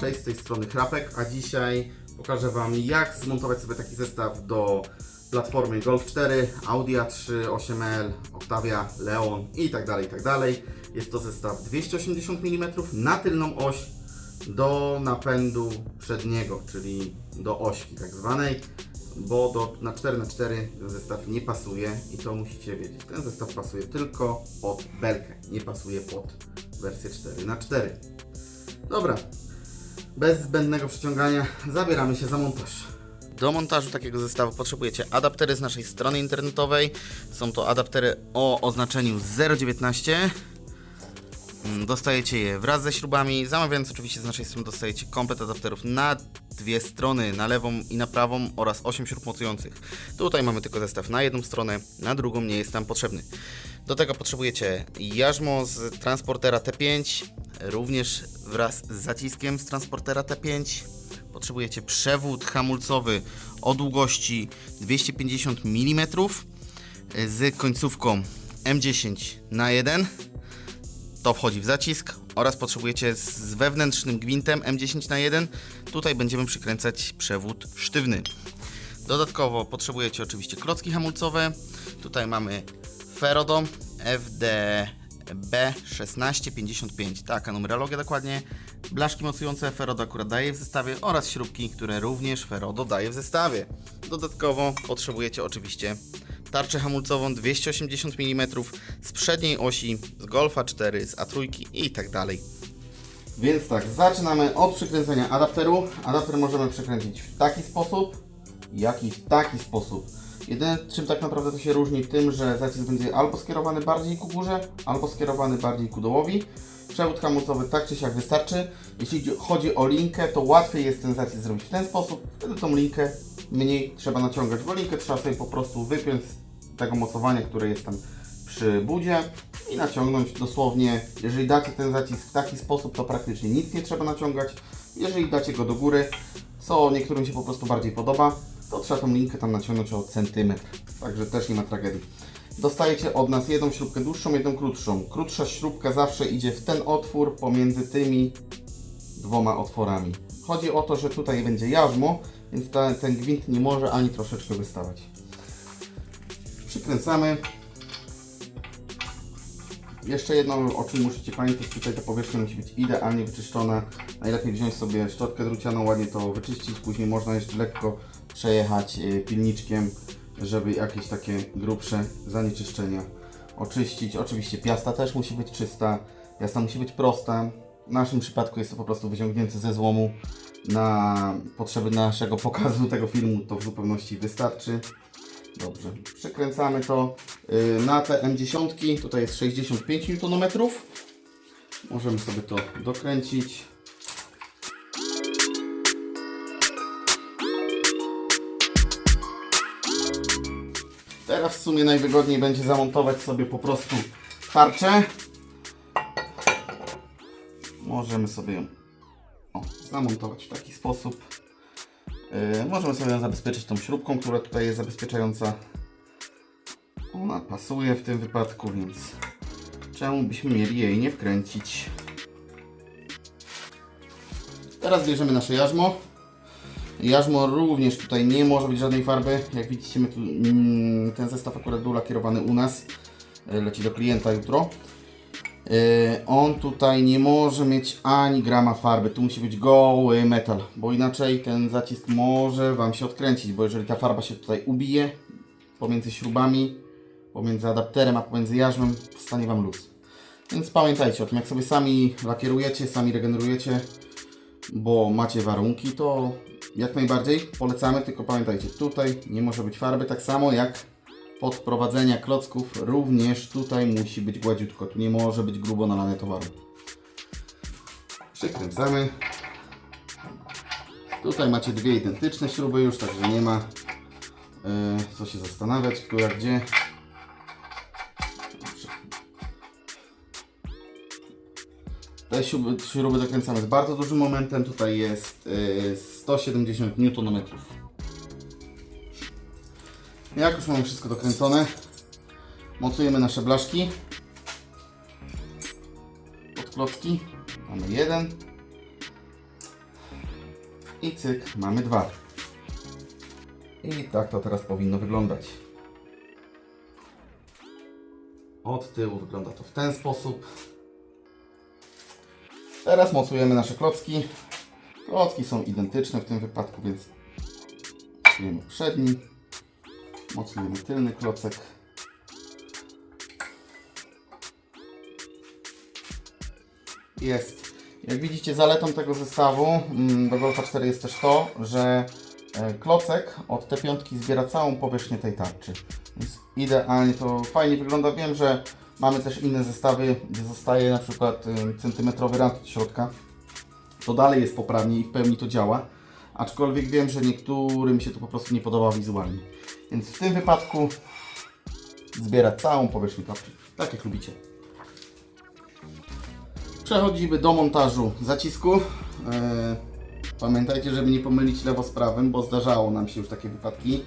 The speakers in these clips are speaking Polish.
Cześć, z tej strony Chrapek, a dzisiaj pokażę Wam jak zmontować sobie taki zestaw do platformy Golf 4, Audi A3, 8L, Octavia, Leon i tak dalej, i tak dalej. Jest to zestaw 280 mm na tylną oś do napędu przedniego, czyli do ośki tak zwanej, bo do, na 4x4 ten zestaw nie pasuje i to musicie wiedzieć. Ten zestaw pasuje tylko pod belkę, nie pasuje pod wersję 4x4. Dobra, bez zbędnego przeciągania zabieramy się za montaż. Do montażu takiego zestawu potrzebujecie adaptery z naszej strony internetowej. Są to adaptery o oznaczeniu 019. Mm, Dostajecie je wraz ze śrubami. Zamawiając oczywiście z naszej strony dostajecie komplet adapterów na dwie strony, na lewą i na prawą oraz 8 śrub mocujących. Tutaj mamy tylko zestaw na jedną stronę, na drugą nie jest nam potrzebny. Do tego potrzebujecie jarzmo z transportera T5, również wraz z zaciskiem z transportera T5. Potrzebujecie przewód hamulcowy o długości 250 mm z końcówką M10 na 1 to wchodzi w zacisk oraz potrzebujecie z wewnętrznym gwintem M10 na 1 tutaj będziemy przykręcać przewód sztywny. Dodatkowo potrzebujecie oczywiście klocki hamulcowe. Tutaj mamy Ferodom FDB1655 taka numerologia dokładnie blaszki mocujące Ferodo akurat daje w zestawie oraz śrubki, które również Ferodo daje w zestawie dodatkowo potrzebujecie oczywiście tarczę hamulcową 280 mm z przedniej osi, z Golfa 4, z A3 i tak dalej. Więc tak, zaczynamy od przykręcenia adapteru. Adapter możemy przykręcić w taki sposób, jak i w taki sposób. Jedyne czym tak naprawdę to się różni tym, że zacisk będzie albo skierowany bardziej ku górze, albo skierowany bardziej ku dołowi. Przewód hamulcowy tak czy siak wystarczy. Jeśli chodzi o linkę, to łatwiej jest ten zacisk zrobić w ten sposób. Wtedy tą linkę mniej trzeba naciągać, bo linkę trzeba sobie po prostu wypiąć z tego mocowania, które jest tam przy budzie i naciągnąć dosłownie. Jeżeli dacie ten zacisk w taki sposób, to praktycznie nic nie trzeba naciągać. Jeżeli dacie go do góry, co niektórym się po prostu bardziej podoba, to trzeba tą linkę tam naciągnąć o centymetr. Także też nie ma tragedii. Dostajecie od nas jedną śrubkę dłuższą, jedną krótszą. Krótsza śrubka zawsze idzie w ten otwór pomiędzy tymi dwoma otworami. Chodzi o to, że tutaj będzie jarzmo, więc ta, ten gwint nie może ani troszeczkę wystawać. Przykręcamy. Jeszcze jedno, o czym musicie pamiętać, tutaj ta powierzchnia musi być idealnie wyczyszczona. Najlepiej wziąć sobie szczotkę drucianą, ładnie to wyczyścić, później można jeszcze lekko przejechać y, pilniczkiem, żeby jakieś takie grubsze zanieczyszczenia oczyścić. Oczywiście piasta też musi być czysta, piasta musi być prosta. W naszym przypadku jest to po prostu wyciągnięte ze złomu na potrzeby naszego pokazu tego filmu, to w zupełności wystarczy. Dobrze, przykręcamy to y, na te M10. Tutaj jest 65 Nm. Możemy sobie to dokręcić. Teraz w sumie najwygodniej będzie zamontować sobie po prostu tarczę. Możemy sobie ją o, zamontować w taki sposób. Yy, możemy sobie ją zabezpieczyć tą śrubką, która tutaj jest zabezpieczająca. Ona pasuje w tym wypadku, więc czemu byśmy mieli jej nie wkręcić? Teraz bierzemy nasze jarzmo. Jarzmo również tutaj nie może być żadnej farby. Jak widzicie, tu, mm, ten zestaw akurat był lakierowany u nas. Yy, Leci do klienta jutro. Yy, on tutaj nie może mieć ani grama farby, tu musi być goły metal, bo inaczej ten zacisk może Wam się odkręcić, bo jeżeli ta farba się tutaj ubije pomiędzy śrubami, pomiędzy adapterem, a pomiędzy jarzmem, stanie Wam luz. Więc pamiętajcie o tym, jak sobie sami lakierujecie, sami regenerujecie, bo macie warunki, to jak najbardziej polecamy, tylko pamiętajcie, tutaj nie może być farby, tak samo jak pod wprowadzenia klocków również tutaj musi być gładziutko, tu nie może być grubo nalane towaru. Przykręcamy. Tutaj macie dwie identyczne śruby już, także nie ma yy, co się zastanawiać, która gdzie. Te śruby, śruby dokręcamy z bardzo dużym momentem, tutaj jest yy, 170 Nm. Jak już mamy wszystko dokręcone, mocujemy nasze blaszki pod klocki. Mamy jeden. I cyk, mamy dwa. I tak to teraz powinno wyglądać. Od tyłu wygląda to w ten sposób. Teraz mocujemy nasze klocki. Klocki są identyczne w tym wypadku, więc mocujemy przedni, mocujemy tylny klocek. Jest. Jak widzicie, zaletą tego zestawu mm, do Golfa 4 jest też to, że e, klocek od tej piątki zbiera całą powierzchnię tej tarczy. Więc idealnie to fajnie wygląda. Wiem, że mamy też inne zestawy, gdzie zostaje na przykład centymetrowy rand od środka. To dalej jest poprawnie i w pełni to działa. Aczkolwiek wiem, że niektórym się to po prostu nie podoba wizualnie. Więc w tym wypadku zbiera całą powierzchnię tarczy. Tak jak lubicie. Przechodzimy do montażu zacisku. Eee, pamiętajcie, żeby nie pomylić lewo z prawym, bo zdarzało nam się już takie wypadki,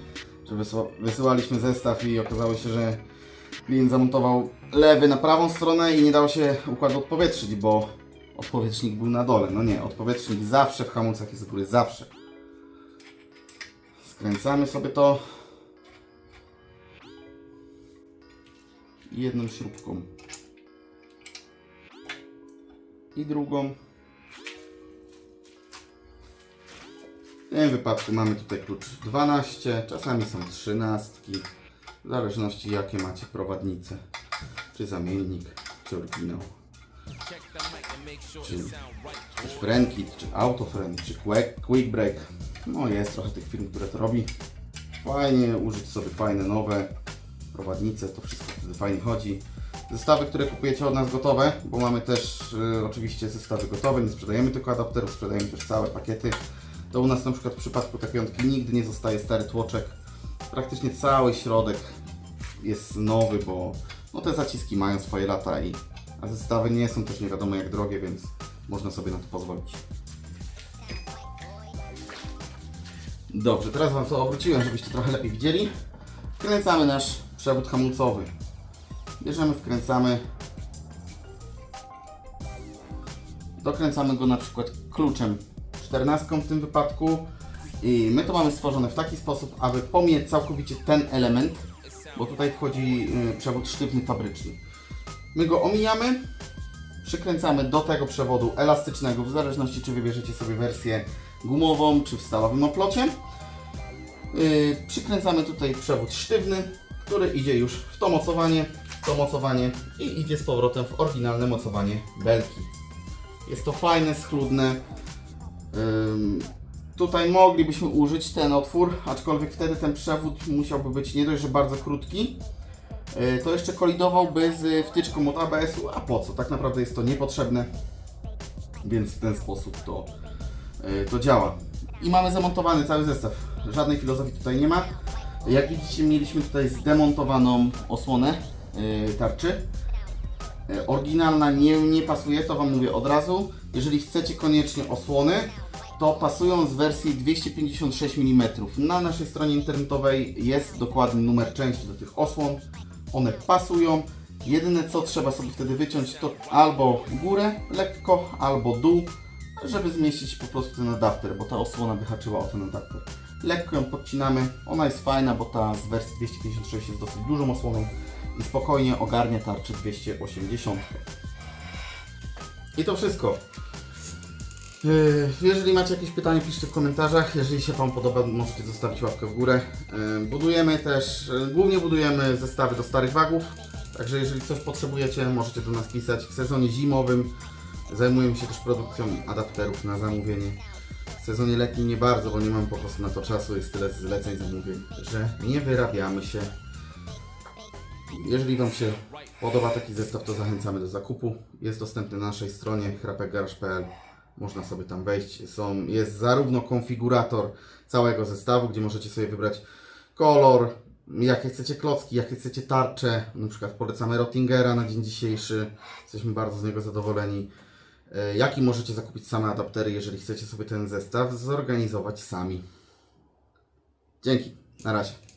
że wysyłaliśmy zestaw i okazało się, że klient zamontował lewy na prawą stronę i nie dało się układu odpowietrzyć, bo odpowietrznik był na dole. No nie, odpowietrznik zawsze w hamulcach jest u góry, zawsze. Skręcamy sobie to jedną śrubką i drugą. W tym wypadku mamy tutaj klucz 12, czasami są 13, w zależności jakie macie prowadnice, czy zamiennik, czy oryginał, czy też Frenkit, czy Autofriend, czy Quick, Break. No jest trochę tych firm, które to robi. Fajnie użyć sobie fajne, nowe prowadnice, to wszystko wtedy fajnie chodzi. Zestawy, które kupujecie od nas gotowe, bo mamy też y, oczywiście zestawy gotowe, nie sprzedajemy tylko adapterów, sprzedajemy też całe pakiety. To u nas na przykład w przypadku tej piątki nigdy nie zostaje stary tłoczek. Praktycznie cały środek jest nowy, bo no, te zaciski mają swoje lata i a zestawy nie są też nie wiadomo jak drogie, więc można sobie na to pozwolić. Dobrze, teraz Wam to obróciłem, żebyście trochę lepiej widzieli. Wkręcamy nasz przewód hamulcowy. Bierzemy, wkręcamy. Dokręcamy go na przykład kluczem 14 w tym wypadku. I my to mamy stworzone w taki sposób, aby pomijać całkowicie ten element, bo tutaj wchodzi y, przewód sztywny fabryczny. My go omijamy, przykręcamy do tego przewodu elastycznego, w zależności czy wybierzecie sobie wersję gumową, czy w stalowym oplocie. Yy, przykręcamy tutaj przewód sztywny, który idzie już w to mocowanie, w to mocowanie i idzie z powrotem w oryginalne mocowanie belki. Jest to fajne, schludne. Ym, tutaj moglibyśmy użyć ten otwór, aczkolwiek wtedy ten przewód musiałby być nie dość, że bardzo krótki, yy, to jeszcze kolidowałby z wtyczką od ABS-u, a po co? Tak naprawdę jest to niepotrzebne, więc w ten sposób to, yy, to działa. I mamy zamontowany cały zestaw. Żadnej filozofii tutaj nie ma. Jak widzicie, mieliśmy tutaj zdemontowaną osłonę tarczy. Oryginalna nie, nie pasuje, to Wam mówię od razu. Jeżeli chcecie koniecznie osłony, to pasują z wersji 256 mm. Na naszej stronie internetowej jest dokładny numer części do tych osłon. One pasują. Jedyne co trzeba sobie wtedy wyciąć to albo górę lekko, albo dół, żeby zmieścić po prostu ten adapter, bo ta osłona wyhaczyła o ten adapter. Lekko ją podcinamy, ona jest fajna, bo ta z wersji 256 jest dosyć dużą osłoną i spokojnie ogarnia tarczę 280. I to wszystko. Yy, Jeżeli macie jakieś pytania, piszcie w komentarzach. Jeżeli się Wam podoba, możecie zostawić łapkę w górę. Yy, Budujemy też, yy, głównie budujemy zestawy do starych wagów. Także jeżeli coś potrzebujecie, możecie do nas pisać. W sezonie zimowym zajmujemy się też produkcją adapterów na zamówienie. W sezonie letnim nie bardzo, bo nie mam po prostu na to czasu, jest tyle zleceń, zamówień, że nie wyrabiamy się. Jeżeli Wam się podoba taki zestaw, to zachęcamy do zakupu. Jest dostępny na naszej stronie hrapekgarage.pl. Można sobie tam wejść. Są, jest zarówno konfigurator całego zestawu, gdzie możecie sobie wybrać kolor, jakie chcecie klocki, jakie chcecie tarcze. Na przykład polecamy Rottingera na dzień dzisiejszy. Jesteśmy bardzo z niego zadowoleni. E, Jak i możecie zakupić same adaptery, jeżeli chcecie sobie ten zestaw zorganizować sami. Dzięki. Na razie.